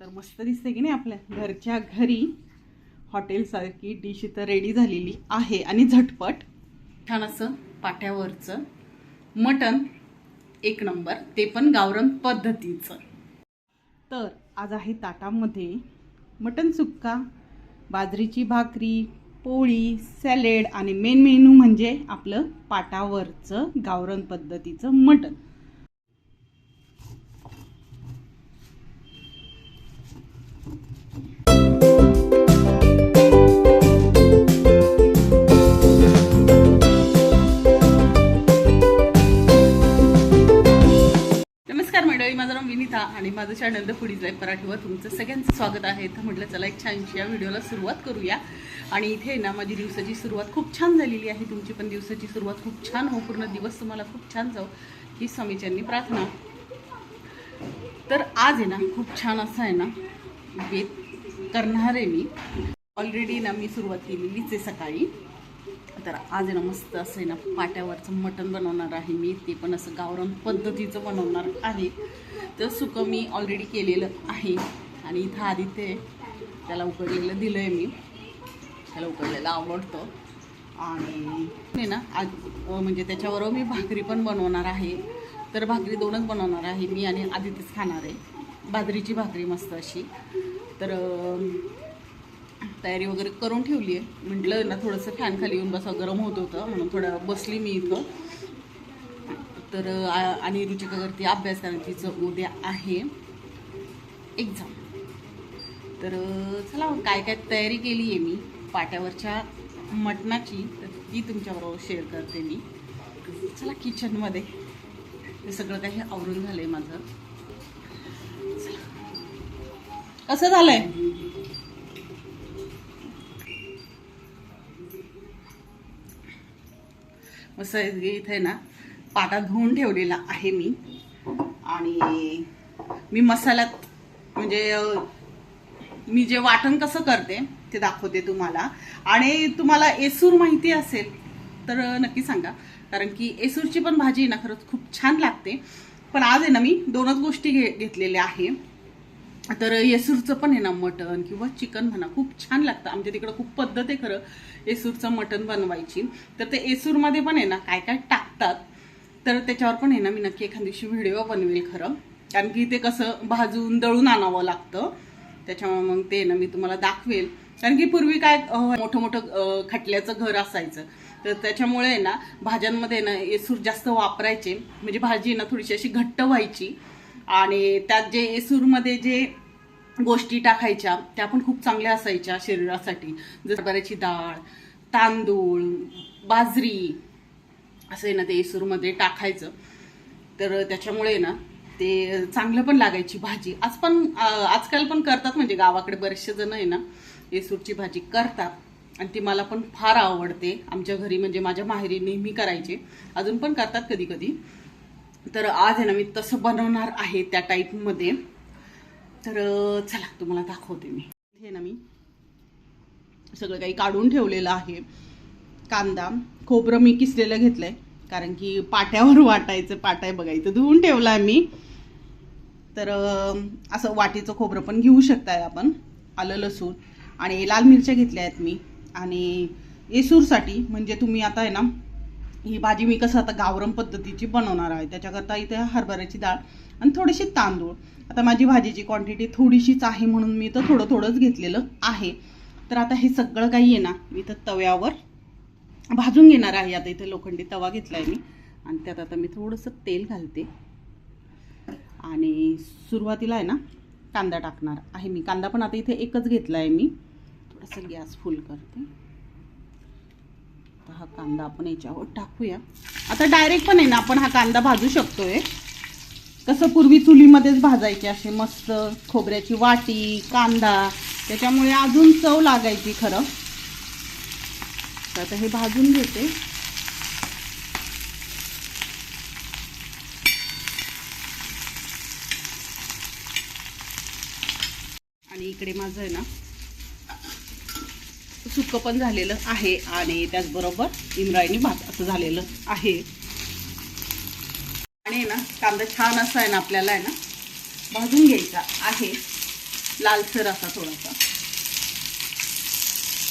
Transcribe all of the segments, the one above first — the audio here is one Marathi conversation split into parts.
तर मस्त दिसते की नाही आपल्या घरच्या घरी? हॉटेलसारखी डिश इथं रेडी झालेली आहे. आणि झटपट छान असं पाट्यावरचं मटण एक नंबर ते पण गावरण पद्धतीचं. तर आज आहे ताटामध्ये मटण सुक्का बाजरीची भाकरी पोळी सॅलेड आणि मेन मेनू म्हणजे आपलं पाटावरचं गावरण पद्धतीचं मटण. आणि माझं चॅनल द फुडीज लाईफ पराठीवर तुमचं सगळ्यांचं स्वागत आहे. तर म्हटलं चला एक छानशी या व्हिडिओला सुरुवात करूया. आणि इथे ना माझी दिवसाची सुरुवात खूप छान झालेली आहे. तुमची पण दिवसाची सुरुवात खूप छान हो. पूर्ण दिवस तुम्हाला खूप छान जाऊ ही स्वामीच्यांनी प्रार्थना. तर आज आहे ना खूप छान असं आहे ना वेद करणार आहे मी. ऑलरेडी ना मी सुरुवात केलेलीच आहे सकाळी. तर आज आहे ना मस्त असं आहे ना पाट्यावरचं मटण बनवणार आहे मी. ते पण असं गावरान पद्धतीचं बनवणार आहे. तर सुकं मी ऑलरेडी केलेलं आहे. आणि इथं आधी ते त्याला उकडलेलं दिलं आहे मी. त्याला उकडलेलं आवडतं. आणि नाही ना आज म्हणजे त्याच्याबरोबर मी भाकरी पण बनवणार आहे. तर भाकरी दोनच बनवणार आहे मी आणि आदितीच खाणार आहे. बाजरीची भाकरी मस्त अशी. तर तयारी वगैरे करून ठेवली आहे. म्हटलं ना थोडंसं फॅन खाली येऊन बसा गरम होत होतं म्हणून थोडं बसली मी इथं. तर आ- आणि रुचिका करते अभ्यास कारण तिचं उद्या आहे. एक्झाम तर चला मग काय काय तयारी केली आहे मी? पाट्यावरच्या मटणाची तर ती तुमच्याबरोबर शेअर करते मी. चला किचनमध्ये हे सगळं काही आवरून झालं आहे माझं. चला. कसं आहे मस्त इथे ना पाटा धुवून ठेवलेला आहे मी. आणि मी मसाल्यात म्हणजे मी जे वाटण कसं करते ते दाखवते तुम्हाला. आणि तुम्हाला एसूर माहिती असेल तर नक्की सांगा. कारण की एसूरची पण भाजी ना खरंच खूप छान लागते. पण आज आहे ना मी दोनच गोष्टी घे घेतलेल्या आहे. तर येसूरचं पण आहे ना मटण किंवा चिकन म्हणा खूप छान लागतं. आमच्या तिकडं खूप पद्धत आहे खरं येसूरचं मटण बनवायची. तर ते येसूरमध्ये पण आहे ना काय काय टाकतात तर त्याच्यावर पण आहे ना मी नक्की एखाद दिवशी व्हिडिओ बनवेल खरं. कारण की ते कसं भाजून दळून आणावं लागतं. त्याच्यामुळे मग ते ना मी तुम्हाला दाखवेल. कारण की पूर्वी काय मोठं मोठं खटल्याचं घर असायचं. तर त्याच्यामुळे आहे ना भाज्यांमध्ये ना येसूर जास्त वापरायचे. म्हणजे भाजी ना थोडीशी अशी घट्ट व्हायची. आणि त्यात जे येसूरमध्ये जे गोष्टी टाकायच्या त्या पण खूप चांगल्या असायच्या शरीरासाठी. जसं डाळ तांदूळ बाजरी असं आहे ना ते येसूरमध्ये टाकायचं. तर त्याच्यामुळे ना ते चांगलं पण लागायची भाजी. आज पण आजकाल पण करतात म्हणजे गावाकडे बरेचसे जण आहे ना येसूरची भाजी करतात. आणि ती मला पण फार आवडते. आमच्या घरी म्हणजे माझ्या माहेरी नेहमी करायचे. अजून पण करतात कधी कधी तर आज आहे ना मी तसं बनवणार आहे त्या टाईपमध्ये तर चला तुम्हाला दाखवते मी. हे ना मी सगळं काही काढून ठेवलेलं आहे. कांदा खोबरं मी किसलेलं घेतलंय. कारण की पाट्यावर वाटायचं पाट्या बघायचं. धुवून ठेवला मी. तर असं वाटीचं खोबरं पण घेऊ शकताय आपण. आलं लसूण. आणि लाल मिरच्या घेतल्या आहेत मी. आणि येसूरसाठी म्हणजे तुम्ही आता आहे ना ही भाजी मी कसं आता गावरम पद्धतीची बनवणार आहे. त्याच्याकरता इथे हरभऱ्याची डाळ आणि थोडीशी तांदूळ. आता माझी भाजीची क्वांटिटी थोडीशीच आहे म्हणून मी इथं थोडं थोडंच घेतलेलं आहे. तर आता हे सगळं काही आहे ना मी इथं तव्यावर भाजून घेणार आहे. आता इथे लोखंडी तवा घेतला आहे मी. आणि त्यात आता मी थोडंसं तेल घालते. आणि सुरुवातीला आहे ना कांदा टाकणार आहे मी. कांदा पण आता इथे एकच घेतला आहे मी. थोडंसं गॅस फुल करते. आता हा कांदा आपण याच्यावर टाकूया. आता डायरेक्ट पण आहे ना आपण हा कांदा भाजू शकतोय. कसं पूर्वी चुलीमध्येच भाजायचे असे मस्त खोबऱ्याची वाटी कांदा त्याच्यामुळे अजून चव लागायची खरं. तर आता हे भाजून घेते. आणि इकडे माझं आहे ना सुक पण झालेलं आहे आणि त्याचबरोबर इंद्रायणी भात असं झालेलं आहे. आणि ना कांदा छान असा आहे ना आपल्याला आहे ना भाजून घ्यायचा आहे. लालसर असा थोडासा.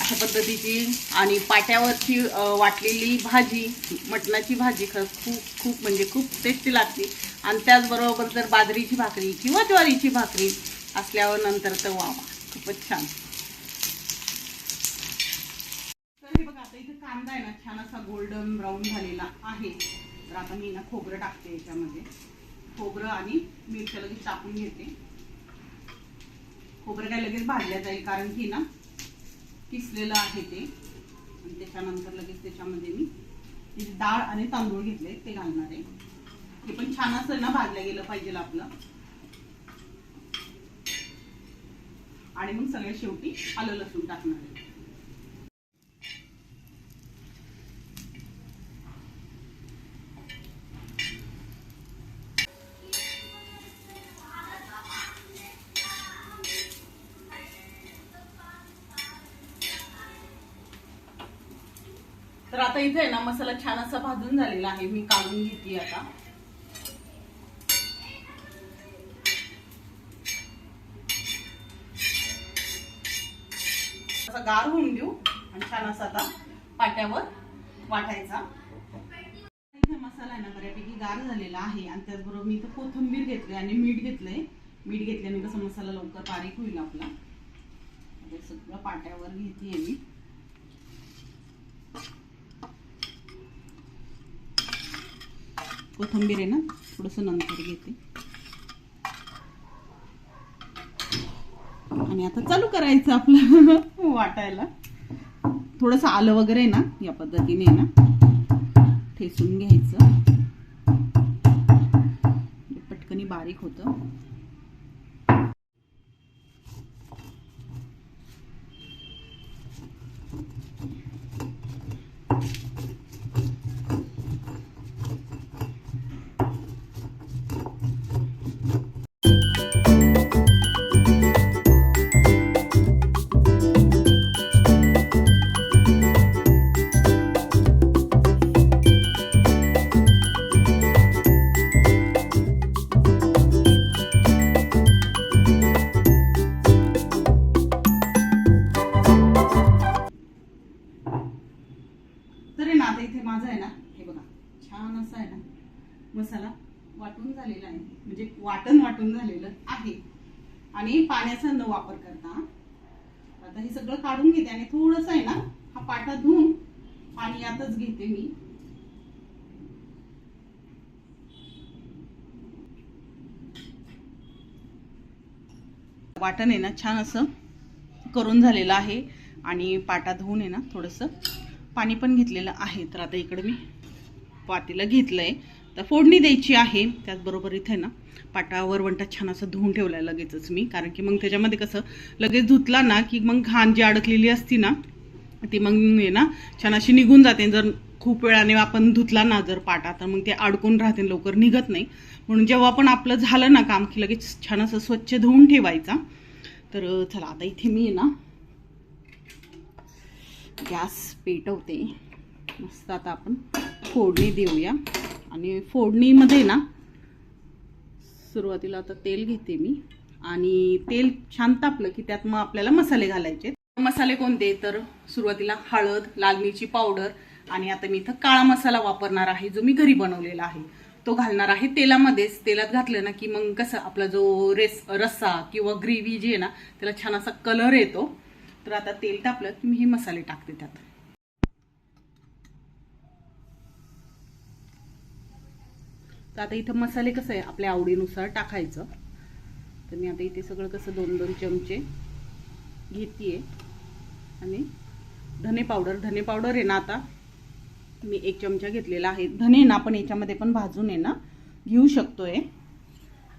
अशा पद्धतीची आणि पाट्यावरची वाटलेली भाजी मटणाची भाजी खरंच खूप खूप म्हणजे खूप टेस्टी लागते. आणि त्याचबरोबर जर बाजरीची भाकरी किंवा ज्वारीची भाकरी असल्यावर नंतर तर वा, खूपच छान तर हे बघा आता इथे कांदा आहे ना छान असा गोल्डन ब्राऊन झालेला आहे. तर आता मी ना खोबरं टाकते याच्यामध्ये. खोबरं आणि मिरच्या लगेच टाकून घेते. खोबरं काय लगेच भाजल्या जाईल कारण की ना किसलेलं आहे ते. आणि त्याच्यानंतर लगेच त्याच्यामध्ये मी डाळ आणि तांदूळ घेतले ते घालणार आहे. हे पण छान असं ना भाजलं गेलं पाहिजे आपलं. आणि मग सगळ्या शेवटी आलं लसूण टाकणार आहे. तर आता इथे आहे ना मसाला छान असा भाजून झालेला आहे. मी काढून घेते आता. असा गार होऊन देऊ आणि छान असा आता पाट्यावर वाटायचा. मसाला आहे ना बऱ्यापैकी गार झालेला आहे. आणि त्याचबरोबर मी इथं कोथिंबीर घेतली आणि मीठ घेतलंय. मीठ घेतल्याने कसं मसाला लवकर बारीक होईल आपला. सगळं पाट्यावर घेते मी. कोथंबीर आहे ना थोडंसं नंतर घेते. आणि आता चालू करायचं आपलं वाटायला. थोडंसं आलं वगैरे ना या पद्धतीने ना ठेसून घ्यायचं. पटकनी बारीक होतं. छान मसाला वाटून झालेला आहे. म्हणजे वाटण वाटून झालेलं आहे. आणि पाण्याचा न वापर करता आता हे सगळं काढून घेते आणि थोडस आहे ना हा पाटा धुवून पाणी यातच घेते मी. वाटण आहे ना छान असं करून झालेलं आहे. आणि पाटा धुवून आहे ना थोडंसं पाणी पण घेतलेलं आहे. तर आता इकडे मी पातीला घेतलं आहे तर फोडणी द्यायची आहे त्याचबरोबर इथे ना पाटा वरवंटा छान असं धुवून ठेवला आहे लगेचच मी. कारण की मग त्याच्यामध्ये कसं लगेच धुतला ना की मग घाण जी अडकलेली असती ना ती मग आहे ना छान अशी निघून जाते. जर खूप वेळाने आपण धुतला ना जर पाटा तर मग ते अडकून राहते लवकर निघत नाही. म्हणून जेव्हा पण आपलं झालं ना काम की लगेच छान असं स्वच्छ धुवून ठेवायचा. तर चला आता इथे मी ना गॅस पेटवते. मस्त आता आपण फोडणी देऊया. आणि फोडणीमध्ये ना सुरुवातीला आता तेल घेते मी. आणि तेल छान तापलं की त्यात मग आपल्याला मसाले घालायचे. मसाले कोणते? तर सुरुवातीला हळद लाल मिरची पावडर आणि आता मी इथं काळा मसाला वापरणार आहे जो मी घरी बनवलेला आहे. तो घालणार आहे तेलामध्येच. तेलात घातलं ना की मग कसं आपला जो रेस रस्सा किंवा ग्रेव्ही जी आहे ना त्याला छान असा कलर येतो. तर आता तेल तापलं की मी हे मसाले टाकते त्यात. तर आता इथं मसाले कसं आहे आपल्या आवडीनुसार टाकायचं. तर मी आता इथे सगळं कसं दोन दोन चमचे घेते आणि धने पावडर धने पावडर आहे ना आता मी एक चमचा घेतलेला आहे. धने ना आपण याच्यामध्ये पण भाजून आहे ना घेऊ शकतो आहे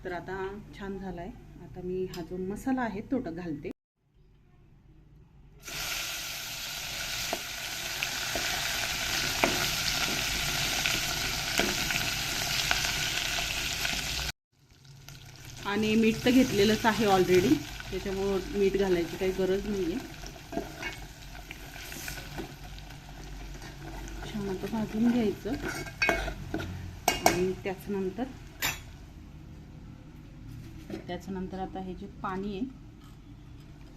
तर आता छान झाला आहे आता मी हा जो मसाला आहे तो घालते. आणि मीठ तर घेतलेलंच आहे ऑलरेडी त्याच्यामुळं मीठ घालायची काही गरज नाही आहे छान आता भाजून घ्यायचं. आणि त्याच्यानंतर त्याच्यानंतर आता हे जे पाणी आहे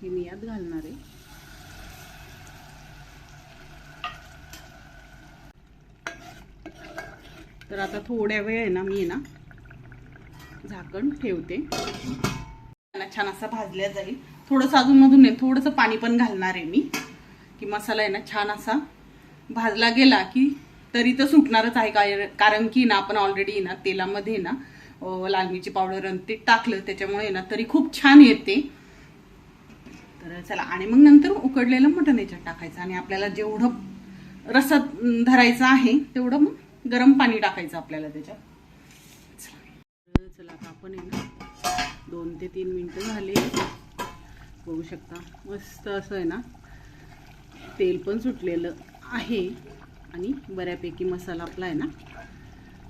हे मी यात घालणार आहे. तर आता थोड्या वेळ आहे ना मी ना झाकण ठेवते. छान असा भाजल्या जाईल. थोडंसं अजूनमधून नाही थोडंसं पाणी पण घालणार आहे मी. की मसाला आहे ना छान असा भाजला गेला की तरी तर सुटणारच आहे काय कारण की ना आपण ऑलरेडी ना तेलामध्ये ना लाल मिरची पावडर आणि ते टाकलं त्याच्यामुळे ना तरी खूप छान येते. तर चला आणि मग नंतर उकडलेलं मटण याच्यात टाकायचं आणि आपल्याला जेवढं रसात धरायचं आहे तेवढं मग गरम पाणी टाकायचं आपल्याला त्याच्यात. चला आता आपण आहे ना दोन ते तीन मिनटं झाले. बघू शकता मस्त असं आहे ना तेल पण सुटलेलं आहे. आणि बऱ्यापैकी मसाला आपला आहे ना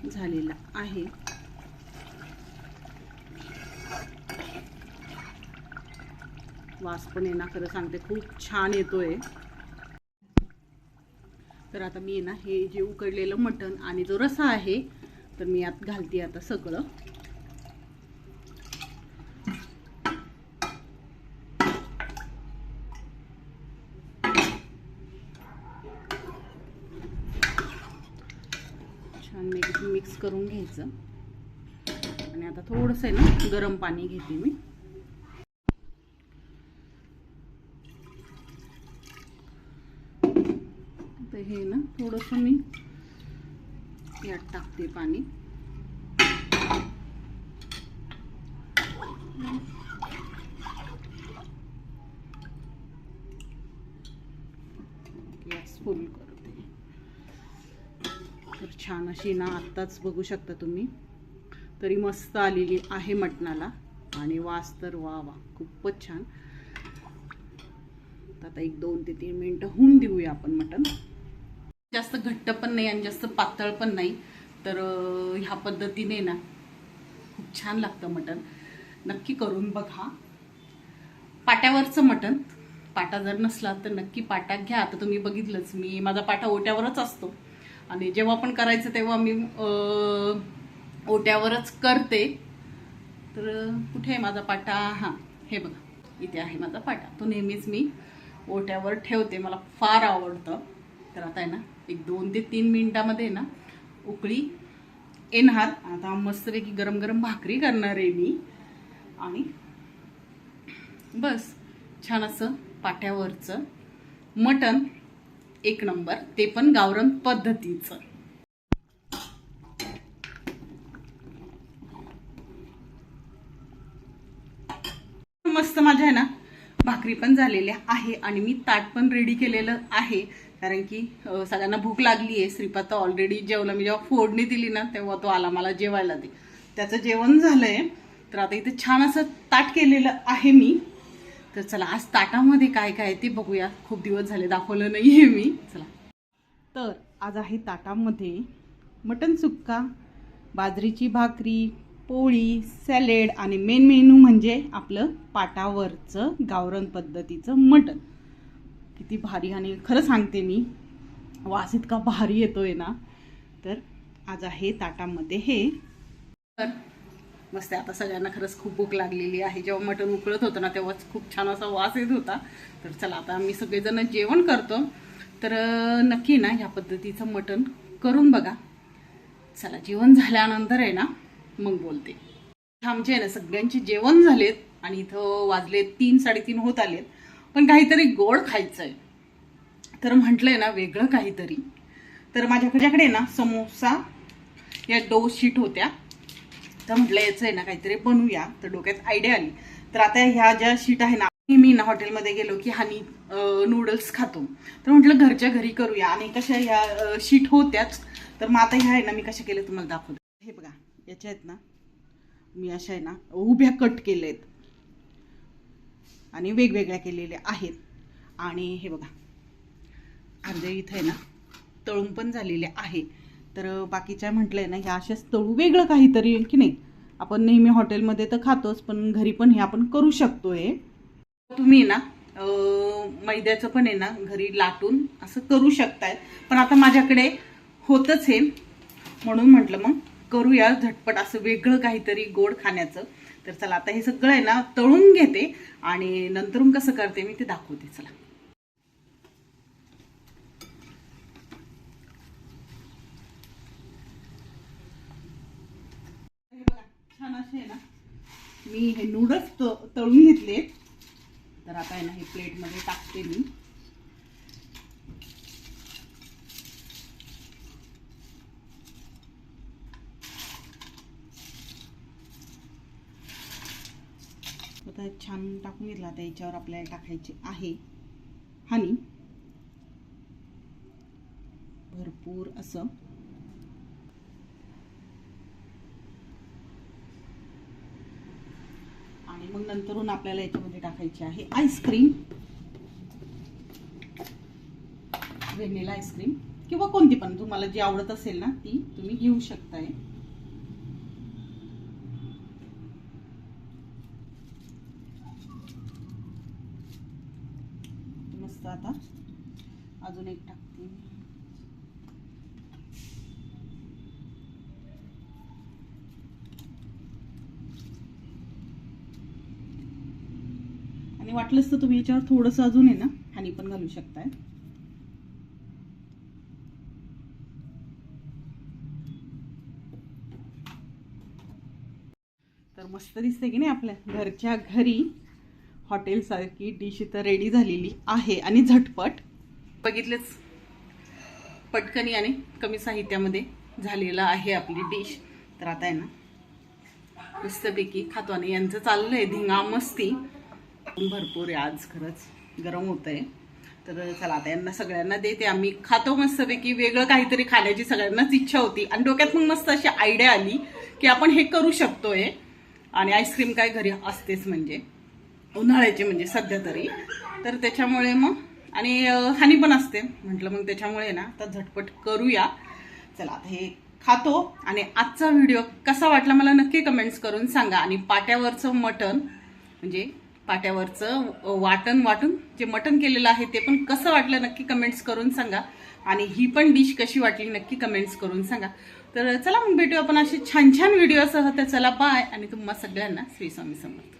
झालेला आहे. वास पण आहे ना खरं सांगते खूप छान येतोय. तर आता मी आहे ना हे जे उकडलेलं मटण आणि जो रसा आहे तर मी यात घालते आता सगळं छान मिक्स मिक्स करून घ्यायचं आणि आता थोडंसं आहे ना गरम पाणी घेते मी. तर हे ना थोडंसं मी यात टाकते पाणी. गॅस फुल छान अशी ना आत्ताच बघू शकता तुम्ही. तरी मस्त आलेली आहे मटणाला. आणि वास तर वा वा खूपच छान. आता एक दोन ते तीन मिनटं होऊन देऊया आपण मटण. जास्त घट्ट पण नाही आणि जास्त पातळ पण नाही. तर ह्या पद्धतीने ना खूप छान लागतं मटण. नक्की करून बघा. पाट्यावरचं मटण. पाटा जर नसला तर नक्की पाटा घ्या. आता तुम्ही बघितलंच मी माझा पाटा ओट्यावरच असतो. आणि जेव्हा पण करायचं तेव्हा मी ओट्यावरच करते. तर कुठे आहे माझा पाटा? हां हे बघा. इथे आहे माझा पाटा. तो नेहमीच मी ओट्यावर ठेवते. मला फार आवडतं. तर आता आहे ना एक दोन ते तीन मिनटामध्ये ना उकळी येणार आता मस्तपैकी गरम गरम भाकरी करणार आहे मी. आणि बस छान असं पाट्यावरचं मटण. एक नंबर ते पण गावरण पद्धतीचं. मस्त माझ्या आहे ना भाकरी पण झालेल्या आहे आणि मी ताट पण रेडी केलेलं आहे. कारण की सगळ्यांना भूक लागली आहे. श्रीपाद तर ऑलरेडी जेवला. मी जेव्हा फोडणी दिली ना तेव्हा तो आला मला जेवायला दे. त्याचं जेवण झालंय. तर आता इथे छान असं ताट केलेलं आहे मी. तर चला आज ताटामध्ये काय काय ते बघूया. खूप दिवस झाले दाखवलं नाही आहे मी. चला. तर आज आहे ताटामध्ये मटन सुक्का बाजरीची भाकरी पोळी सॅलेड आणि मेन मेनू म्हणजे आपलं पाटावरचं गावरण पद्धतीचं मटण किती भारी आणि खरं सांगते मी वास इतका भारी येतोय ना. तर आज आहे ताटामध्ये हे. तर मस्त आता सगळ्यांना खरंच खूप भूक लागलेली आहे. जेव्हा मटण उकळत होतं ना तेव्हाच खूप छान असा वास येत होता. तर चला आता आम्ही सगळेजण जेवण करतो. तर नक्की ना ह्या पद्धतीचं मटण करून बघा. चला जेवण झाल्यानंतर आहे ना मग बोलते. आमचे आहे ना सगळ्यांचे जेवण झालेत आणि इथं वाजले तीन साडेतीन होत आलेत. पण काहीतरी गोड खायचं आहे तर म्हटलंय ना वेगळं काहीतरी. तर माझ्याकडे ना समोसा या डो शीट होत्या. तर म्हटलं याचं आहे ना काहीतरी बनवूया तर डोक्यात आयडिया आली. तर आता ह्या ज्या शीट आहे ना मी ना हॉटेलमध्ये गेलो की हानी नूडल्स खातो. तर म्हटलं घरच्या घरी करूया. आणि कशा ह्या शीट होत्याच. तर मग आता ह्या आहे ना मी कशा केलं तुम्हाला दाखवते. हे बघा याच्या आहेत ना मी अशा आहे ना उभ्या कट केल्या आहेत आणि वेगवेगळ्या केलेल्या आहेत. आणि हे बघा अर्ध्या इथं आहे ना तळून पण झालेले आहे तर बाकीच्या म्हटलंय ना ह्या अशाच तळू वेगळं काहीतरी की नाही? आपण नेहमी हॉटेलमध्ये तर खातोच पण घरी पण हे आपण करू शकतो हे तुम्ही ना मैद्याचं पण आहे ना घरी लाटून असं करू शकताय. पण आता माझ्याकडे होतच हे. म्हणून म्हटलं मग करूया झटपट असं वेगळं काहीतरी गोड खाण्याचं. तर चला आता हे सगळं आहे ना तळून घेते. आणि नंतरून कसं करते मी ते दाखवते चला हे बघा छान असे आहे ना. मी हे नूडल्स त- तळून घेतले. तर आता आहे ना हे प्लेटमध्ये टाकते मी. आता छान टाकून घेतला. आता याच्यावर आपल्याला टाकायचे आहे हानी भरपूर असं आणि मग नंतरून आपल्याला याच्यामध्ये टाकायची आहे आईस्क्रीम. Vanilla ice cream. किंवा कोणती पण तुम्हाला जी आवडत असेल ना ती तुम्ही घेऊ शकताय. मस्त आता. अजून एक टाक. म्हणजे आणि वाटलंच तर तुम्ही याच्यावर थोडंसं अजून आहे ना हानी पण घालू शकताय. तर मस्त दिसते की नाही आपल्या घरच्या घरी. हॉटेलसारखी डिश इथं रेडी झालेली आहे आणि झटपट. बघितलेच. पटकनी आणि कमी साहित्यामध्ये झालेलं आहे आपली डिश तर आता आहे ना मस्तपैकी खातो आणि यांचं चाललं आहे धिंगा मस्ती. भरपूर आहे आज खरंच गरम होत आहे तर चला आता यांना सगळ्यांना देते आम्ही. खातो मस्तपैकी वेगळं काहीतरी खाण्याची सगळ्यांनाच इच्छा होती. आणि डोक्यात मग मस्त अशी आयडिया आली की आपण हे करू शकतोय. आणि आईस्क्रीम काय घरी असतेच म्हणजे उन्हाळ्याची म्हणजे सध्या तरी. तर त्याच्यामुळे मग आणि हानी पण असते. म्हटलं मग त्याच्यामुळे ना आता झटपट करूया. चला आता हे खातो. आणि आजचा व्हिडिओ कसा वाटला मला नक्की कमेंट्स करून सांगा. आणि पाट्यावरचं मटण म्हणजे पाट्यावरचं वाटण वाटून जे मटण केलेलं आहे ते पण कसं वाटलं नक्की कमेंट्स करून सांगा. आणि ही पण डिश कशी वाटली नक्की कमेंट्स करून सांगा. तर चला मग भेटूया आपण असे छान छान व्हिडिओसह तर चला बाय आणि तुम्हा सगळ्यांना श्री स्वामी समर्थ.